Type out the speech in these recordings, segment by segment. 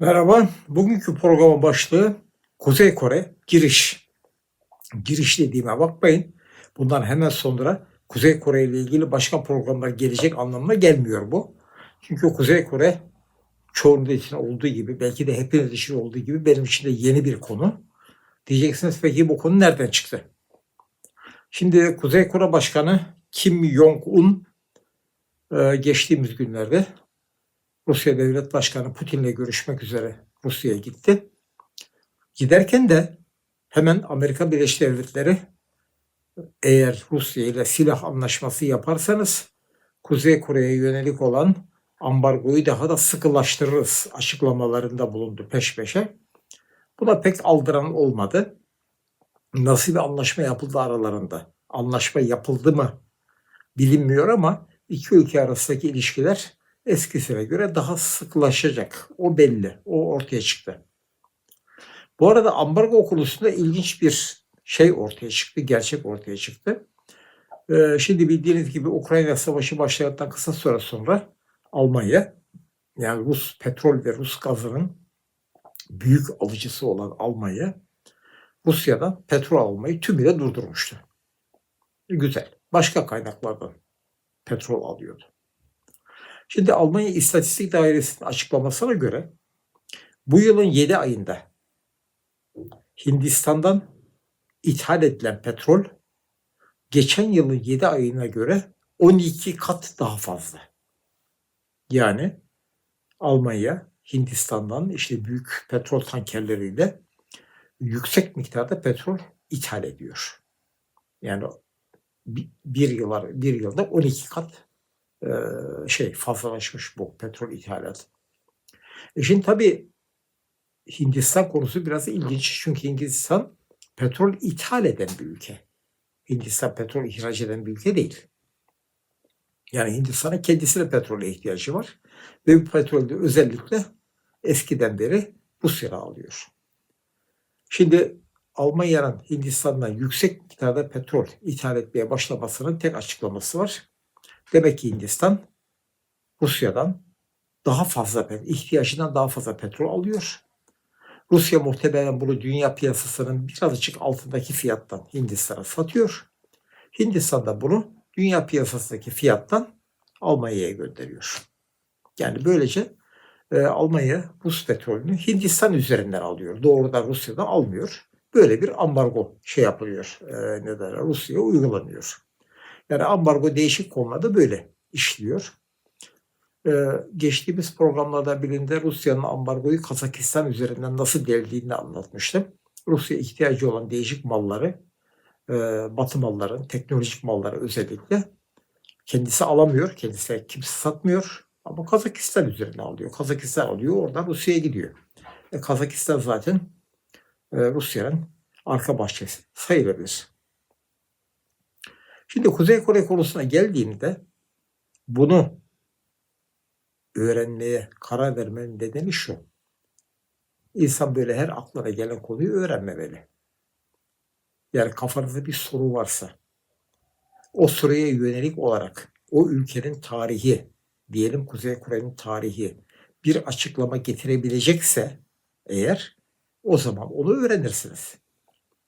Merhaba. Bugünkü programın başlığı Kuzey Kore giriş. Giriş dediğime bakmayın. Bundan hemen sonra Kuzey Kore ile ilgili başka programlar gelecek anlamına gelmiyor bu. Çünkü Kuzey Kore çoğunun için olduğu gibi belki de hepiniz için olduğu gibi benim için de yeni bir konu. Diyeceksiniz peki bu konu nereden çıktı? Şimdi Kuzey Kore Başkanı Kim Jong-un e, geçtiğimiz günlerde Rusya Devlet Başkanı Putin'le görüşmek üzere Rusya'ya gitti. Giderken de hemen Amerika Birleşik Devletleri eğer Rusya ile silah anlaşması yaparsanız Kuzey Kore'ye yönelik olan ambargoyu daha da sıkılaştırırız açıklamalarında bulundu peş peşe. Buna pek aldıran olmadı. Nasıl bir anlaşma yapıldı aralarında? Anlaşma yapıldı mı bilinmiyor ama iki ülke arasındaki ilişkiler eskisine göre daha sıklaşacak. O belli. O ortaya çıktı. Bu arada ambargo konusunda ilginç bir şey ortaya çıktı. Gerçek ortaya çıktı. Ee, şimdi bildiğiniz gibi Ukrayna Savaşı başladıktan kısa süre sonra Almanya yani Rus petrol ve Rus gazının büyük alıcısı olan Almanya Rusya'dan petrol almayı tümüyle durdurmuştu. Güzel. Başka kaynaklardan petrol alıyordu. Şimdi Almanya İstatistik Dairesi'nin açıklamasına göre bu yılın 7 ayında Hindistan'dan ithal edilen petrol geçen yılın 7 ayına göre 12 kat daha fazla. Yani Almanya Hindistan'dan işte büyük petrol tankerleriyle yüksek miktarda petrol ithal ediyor. Yani bir yıllar bir yılda 12 kat e, şey fazlalaşmış bu petrol ithalatı. E şimdi tabii Hindistan konusu biraz ilginç çünkü Hindistan petrol ithal eden bir ülke. Hindistan petrol ihraç eden bir ülke değil. Yani Hindistan'ın kendisine petrole ihtiyacı var ve bu petrolde özellikle eskiden beri Rusya'dan alıyor. Şimdi Almanya'nın Hindistan'dan yüksek miktarda petrol ithal etmeye başlamasının tek açıklaması var. Demek ki Hindistan Rusya'dan daha fazla ihtiyacından daha fazla petrol alıyor. Rusya muhtemelen bunu dünya piyasasının birazcık altındaki fiyattan Hindistan'a satıyor. Hindistan da bunu dünya piyasasındaki fiyattan Almanya'ya gönderiyor. Yani böylece e, Almanya Rus petrolünü Hindistan üzerinden alıyor. Doğrudan Rusya'dan almıyor. Böyle bir ambargo şey yapılıyor. E, ne derler? Rusya'ya uygulanıyor. Yani ambargo değişik konularda böyle işliyor. Ee, geçtiğimiz programlarda birinde Rusya'nın ambargoyu Kazakistan üzerinden nasıl deldiğini anlatmıştım. Rusya ihtiyacı olan değişik malları, e, batı malların, teknolojik malları özellikle kendisi alamıyor, kendisi kimse satmıyor ama Kazakistan üzerinden alıyor. Kazakistan alıyor, oradan Rusya'ya gidiyor. E, Kazakistan zaten e, Rusya'nın arka bahçesi sayılabilir. Şimdi Kuzey Kore konusuna geldiğinde bunu öğrenmeye karar vermenin nedeni şu. İnsan böyle her aklına gelen konuyu öğrenmemeli. Yani kafanızda bir soru varsa o soruya yönelik olarak o ülkenin tarihi, diyelim Kuzey Kore'nin tarihi bir açıklama getirebilecekse eğer o zaman onu öğrenirsiniz.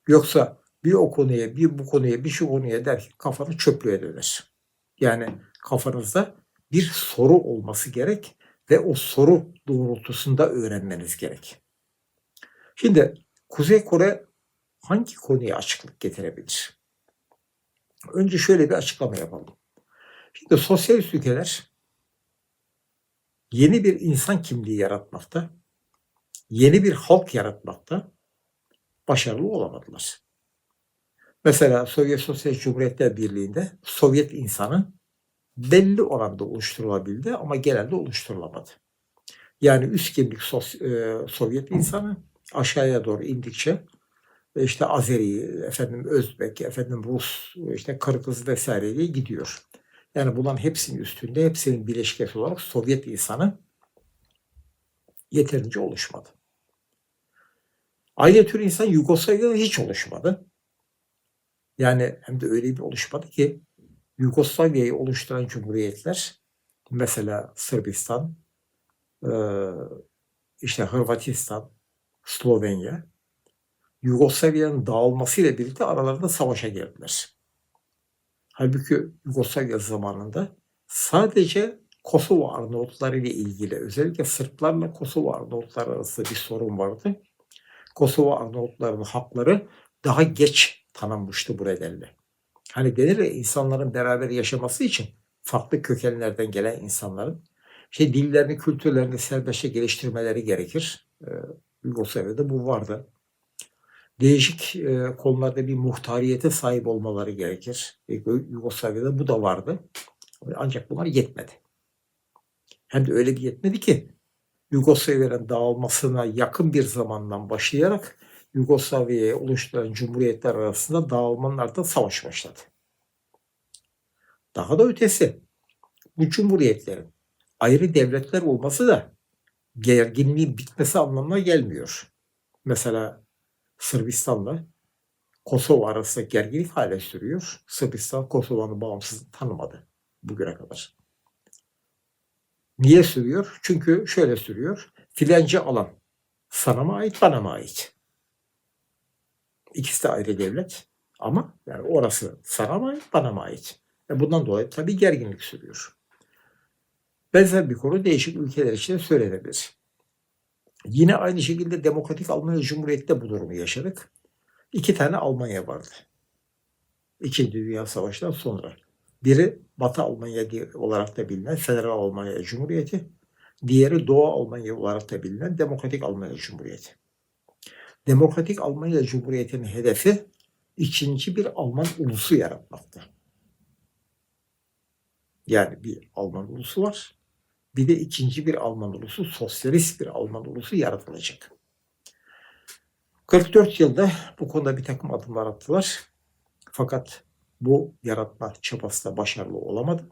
Yoksa bir o konuya, bir bu konuya, bir şu konuya derken kafanız çöplüğe döner. Yani kafanızda bir soru olması gerek ve o soru doğrultusunda öğrenmeniz gerek. Şimdi Kuzey Kore hangi konuya açıklık getirebilir? Önce şöyle bir açıklama yapalım. Şimdi sosyalist ülkeler yeni bir insan kimliği yaratmakta, yeni bir halk yaratmakta başarılı olamadılar. Mesela Sovyet Sosyalist Cumhuriyetler Birliği'nde Sovyet insanı belli oranda oluşturulabildi ama genelde oluşturulamadı. Yani üst kimlik e, Sovyet insanı aşağıya doğru indikçe e, işte Azeri, efendim Özbek, efendim Rus, işte Kırgız vesaire diye gidiyor. Yani bunların hepsinin üstünde, hepsinin bileşkesi olarak Sovyet insanı yeterince oluşmadı. Aynı tür insan Yugoslavya'da hiç oluşmadı. Yani hem de öyle bir oluşmadı ki Yugoslavya'yı oluşturan cumhuriyetler mesela Sırbistan, işte Hırvatistan, Slovenya, Yugoslavya'nın dağılmasıyla birlikte aralarında savaşa girdiler. Halbuki Yugoslavya zamanında sadece Kosova Arnavutları ile ilgili özellikle Sırplarla Kosova Arnavutları arasında bir sorun vardı. Kosova Arnavutlarının hakları daha geç tanınmıştı bu nedenle. Hani denir ya insanların beraber yaşaması için farklı kökenlerden gelen insanların şey dillerini, kültürlerini serbestçe geliştirmeleri gerekir. Ee, Yugoslavya'da bu vardı. Değişik e, konularda bir muhtariyete sahip olmaları gerekir. E, Yugoslavya'da bu da vardı. Ancak bunlar yetmedi. Hem de öyle bir yetmedi ki Yugoslavya'nın dağılmasına yakın bir zamandan başlayarak Yugoslavya'ya oluşturan cumhuriyetler arasında dağılmanın ardından savaş başladı. Daha da ötesi bu cumhuriyetlerin ayrı devletler olması da gerginliğin bitmesi anlamına gelmiyor. Mesela Sırbistan'la Kosova arasında gerginlik hala sürüyor. Sırbistan Kosova'nın bağımsızlığını tanımadı bugüne kadar. Niye sürüyor? Çünkü şöyle sürüyor. Filanca alan sana mı ait bana mı ait? İkisi de ayrı devlet ama yani orası sana mı ait bana mı ait? E bundan dolayı tabii gerginlik sürüyor. Benzer bir konu değişik ülkeler için söylenebilir. Yine aynı şekilde Demokratik Almanya Cumhuriyeti'nde bu durumu yaşadık. İki tane Almanya vardı. İkinci Dünya Savaşı'ndan sonra. Biri Batı Almanya olarak da bilinen Federal Almanya Cumhuriyeti. Diğeri Doğu Almanya olarak da bilinen Demokratik Almanya Cumhuriyeti. Demokratik Almanya Cumhuriyeti'nin hedefi ikinci bir Alman ulusu yaratmaktı. Yani bir Alman ulusu var. Bir de ikinci bir Alman ulusu, sosyalist bir Alman ulusu yaratılacak. 44 yılda bu konuda bir takım adımlar attılar. Fakat bu yaratma çabası da başarılı olamadı.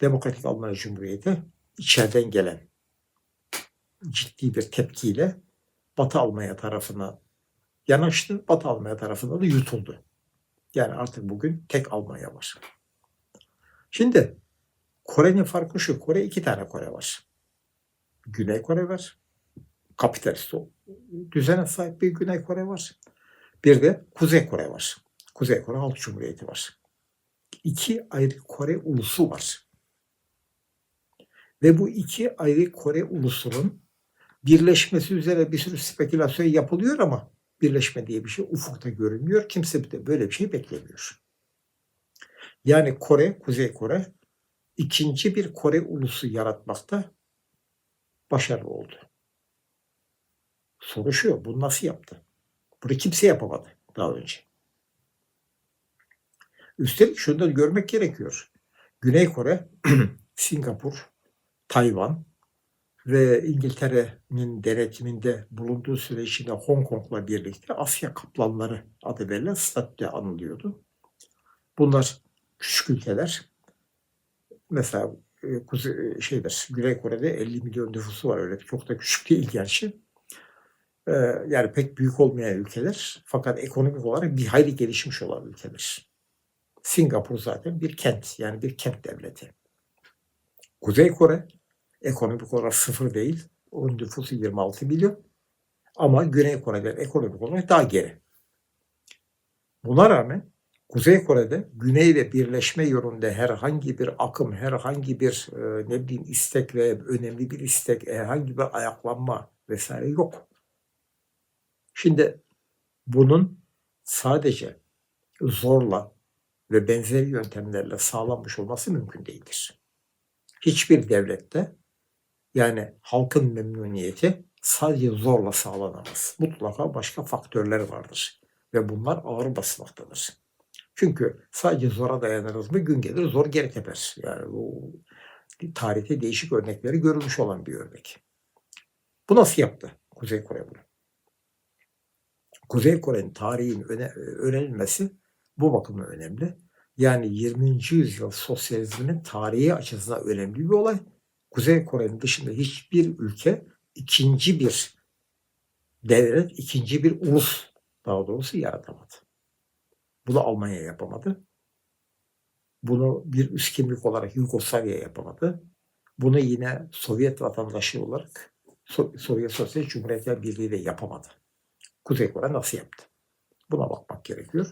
Demokratik Almanya Cumhuriyeti içeriden gelen ciddi bir tepkiyle Batı Almanya tarafına yanaştı. Batı Almanya tarafında da yutuldu. Yani artık bugün tek Almanya var. Şimdi Kore'nin farkı şu. Kore iki tane Kore var. Güney Kore var. Kapitalist düzene sahip bir Güney Kore var. Bir de Kuzey Kore var. Kuzey Kore Halk Cumhuriyeti var. İki ayrı Kore ulusu var. Ve bu iki ayrı Kore ulusunun birleşmesi üzere bir sürü spekülasyon yapılıyor ama birleşme diye bir şey ufukta görünmüyor. Kimse de böyle bir şey beklemiyor. Yani Kore, Kuzey Kore ikinci bir Kore ulusu yaratmakta başarılı oldu. Soru şu, bunu nasıl yaptı? Bunu kimse yapamadı daha önce. Üstelik şunu da görmek gerekiyor. Güney Kore, Singapur, Tayvan ve İngiltere'nin denetiminde bulunduğu süre içinde Hong Kong'la birlikte Asya Kaplanları adı verilen statüde anılıyordu. Bunlar küçük ülkeler. Mesela e, Kuzey, e, şeydir, Güney Kore'de 50 milyon nüfusu var öyle. Çok da küçük değil gerçi. Ee, yani pek büyük olmayan ülkeler fakat ekonomik olarak bir hayli gelişmiş olan ülkeler. Singapur zaten bir kent yani bir kent devleti. Kuzey Kore ekonomik olarak sıfır değil. Onun nüfusu 26 milyon. Ama Güney Kore'den ekonomik olarak daha geri. Buna rağmen Kuzey Kore'de Güney'le birleşme yolunda herhangi bir akım, herhangi bir e, ne bileyim istek ve önemli bir istek, herhangi bir ayaklanma vesaire yok. Şimdi bunun sadece zorla ve benzeri yöntemlerle sağlanmış olması mümkün değildir. Hiçbir devlette yani halkın memnuniyeti sadece zorla sağlanamaz. Mutlaka başka faktörler vardır ve bunlar ağır basmaktadır. Çünkü sadece zora dayanırız mı gün gelir zor geri teper. Yani bu tarihte değişik örnekleri görülmüş olan bir örnek. Bu nasıl yaptı Kuzey Kore bunu? Kuzey Kore'nin tarihin öğrenilmesi bu bakımdan önemli. Yani 20. yüzyıl sosyalizminin tarihi açısından önemli bir olay. Kuzey Kore'nin dışında hiçbir ülke ikinci bir devlet, ikinci bir ulus daha doğrusu yaratamadı. Bunu Almanya yapamadı. Bunu bir üst kimlik olarak Yugoslavya yapamadı. Bunu yine Sovyet vatandaşı olarak So- Sovyet Sosyalist Cumhuriyetler Birliği de yapamadı. Kuzey Kore nasıl yaptı? Buna bakmak gerekiyor.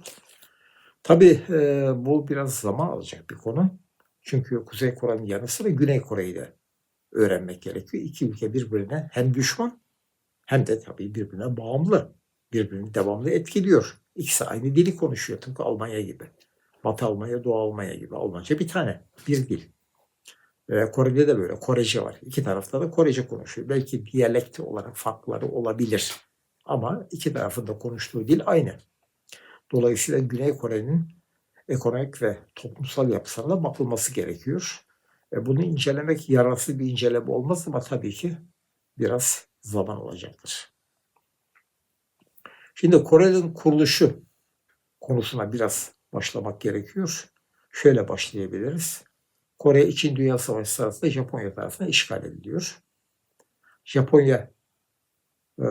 Tabii e, bu biraz zaman alacak bir konu. Çünkü Kuzey Kore'nin yanı sıra Güney Kore'yi de öğrenmek gerekiyor. İki ülke birbirine hem düşman hem de tabii birbirine bağımlı. Birbirini devamlı etkiliyor. İkisi aynı dili konuşuyor tıpkı Almanya gibi. Batı Almanya, Doğu Almanya gibi. Almanca bir tane, bir dil. Ee, Kore'de de böyle Korece var. İki tarafta da Korece konuşuyor. Belki diyalekt olarak farkları olabilir. Ama iki tarafında konuştuğu dil aynı. Dolayısıyla Güney Kore'nin ekonomik ve toplumsal yapısına bakılması gerekiyor. E, bunu incelemek yararlı bir inceleme olmaz ama tabii ki biraz zaman alacaktır. Şimdi Kore'nin kuruluşu konusuna biraz başlamak gerekiyor. Şöyle başlayabiliriz. Kore İkinci Dünya Savaşı sırasında Japonya tarafından işgal ediliyor. Japonya e,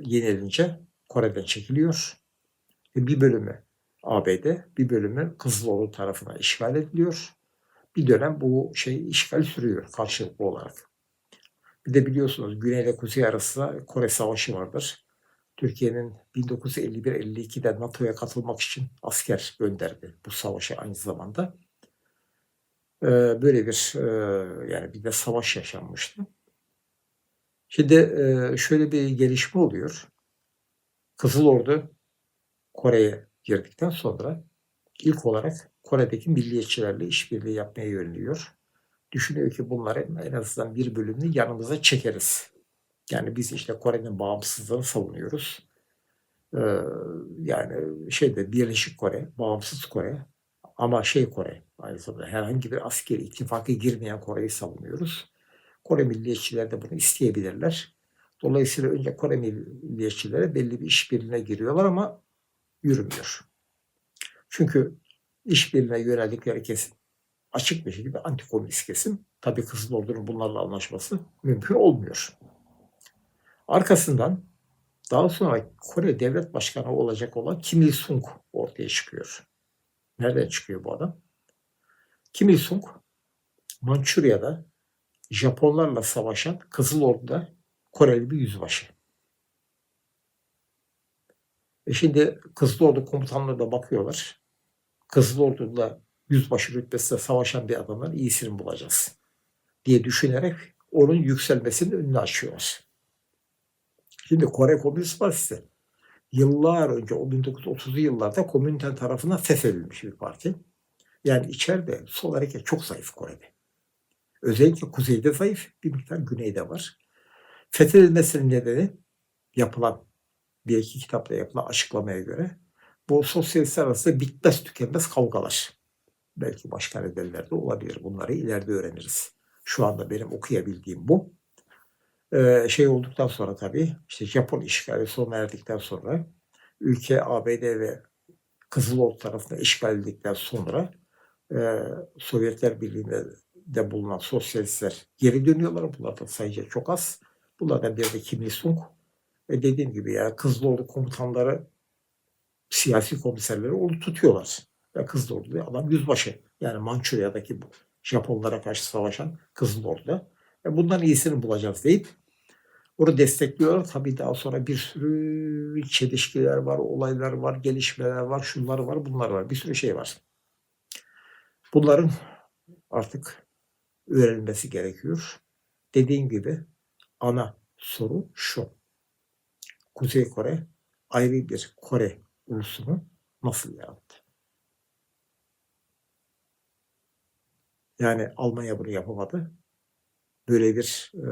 yenilince Kore'den çekiliyor. Bir bölümü ABD, bir bölümü Kızıloğlu tarafından işgal ediliyor. Bir dönem bu şey işgal sürüyor karşılıklı olarak. Bir de biliyorsunuz Güney ile Kuzey arasında Kore Savaşı vardır. Türkiye'nin 1951-52'de NATO'ya katılmak için asker gönderdi bu savaşa aynı zamanda. Ee, böyle bir e, yani bir de savaş yaşanmıştı. Şimdi e, şöyle bir gelişme oluyor. Kızıl Ordu Kore'ye girdikten sonra ilk olarak Kore'deki milliyetçilerle işbirliği yapmaya yöneliyor. Düşünüyor ki bunların en azından bir bölümünü yanımıza çekeriz. Yani biz işte Kore'nin bağımsızlığını savunuyoruz. Ee, yani şeyde Birleşik Kore, bağımsız Kore ama şey Kore aynı zamanda herhangi bir askeri ittifaka girmeyen Kore'yi savunuyoruz. Kore milliyetçiler de bunu isteyebilirler. Dolayısıyla önce Kore milliyetçileri belli bir işbirliğine giriyorlar ama yürümüyor. Çünkü işbirliğine yöneldikleri kesim açık bir şekilde antikomünist kesim. Tabii Kızıl Ordu'nun bunlarla anlaşması mümkün olmuyor. Arkasından daha sonra Kore Devlet Başkanı olacak olan Kim Il-sung ortaya çıkıyor. Nereden çıkıyor bu adam? Kim Il-sung Mançurya'da Japonlarla savaşan Kızıl Ordu'da Koreli bir yüzbaşı. E şimdi Kızıl Ordu komutanları da bakıyorlar. Kızıl Ordu'da yüzbaşı rütbesinde savaşan bir adamdan iyisini bulacağız diye düşünerek onun yükselmesinin önünü açıyorlar. Şimdi Kore Komünist Partisi yıllar önce o 1930'lu yıllarda komüniten tarafından feshedilmiş bir parti. Yani içeride sol hareket çok zayıf Kore'de. Özellikle kuzeyde zayıf, bir miktar güneyde var. Fethedilmesinin nedeni yapılan bir iki kitapla yapılan açıklamaya göre bu sosyalistler arasında bitmez tükenmez kavgalar. Belki başka nedenler de olabilir. Bunları ileride öğreniriz. Şu anda benim okuyabildiğim bu. Ee, şey olduktan sonra tabii işte Japon işgali sona erdikten sonra ülke ABD ve Kızılordu tarafından işgal edildikten sonra e, Sovyetler Birliği'nde de bulunan sosyalistler geri dönüyorlar. Bunlar da sayıca çok az. Bunlardan biri de Kim Il-sung. E dediğim gibi ya Kızılordu komutanları siyasi komiserleri onu tutuyorlar. Ve Kızılordu'da adam yüzbaşı. Yani Mançurya'daki bu Japonlara karşı savaşan Kızılordu'da. E bundan iyisini bulacağız deyip onu destekliyorlar. Tabii daha sonra bir sürü çelişkiler var, olaylar var, gelişmeler var, şunlar var, bunlar var. Bir sürü şey var. Bunların artık öğrenilmesi gerekiyor. Dediğim gibi ana soru şu. Kuzey Kore ayrı bir Kore ulusunu nasıl yarattı? Yani Almanya bunu yapamadı. Böyle bir e,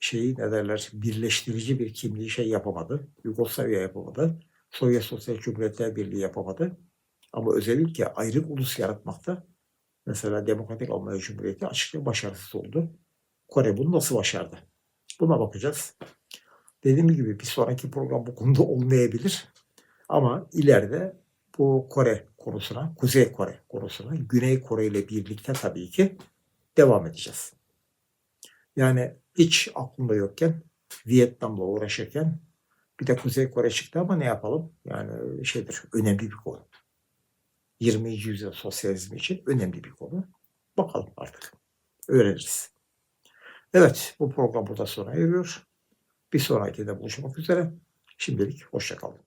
şeyi ne derler birleştirici bir kimliği şey yapamadı. Yugoslavya yapamadı. Sovyet Sosyal Cumhuriyetler Birliği yapamadı. Ama özellikle ayrı ulus yaratmakta mesela Demokratik Almanya Cumhuriyeti açıkça başarısız oldu. Kore bunu nasıl başardı? Buna bakacağız. Dediğim gibi bir sonraki program bu konuda olmayabilir. Ama ileride bu Kore konusuna, Kuzey Kore konusuna, Güney Kore ile birlikte tabii ki devam edeceğiz. Yani hiç aklımda yokken, Vietnam'la uğraşırken bir de Kuzey Kore çıktı ama ne yapalım? Yani şeydir, önemli bir konu. 20. yüzyıl sosyalizmi için önemli bir konu. Bakalım artık. Öğreniriz. Evet, bu program burada sona eriyor. Bir sonrakinde buluşmak üzere. Şimdilik hoşçakalın.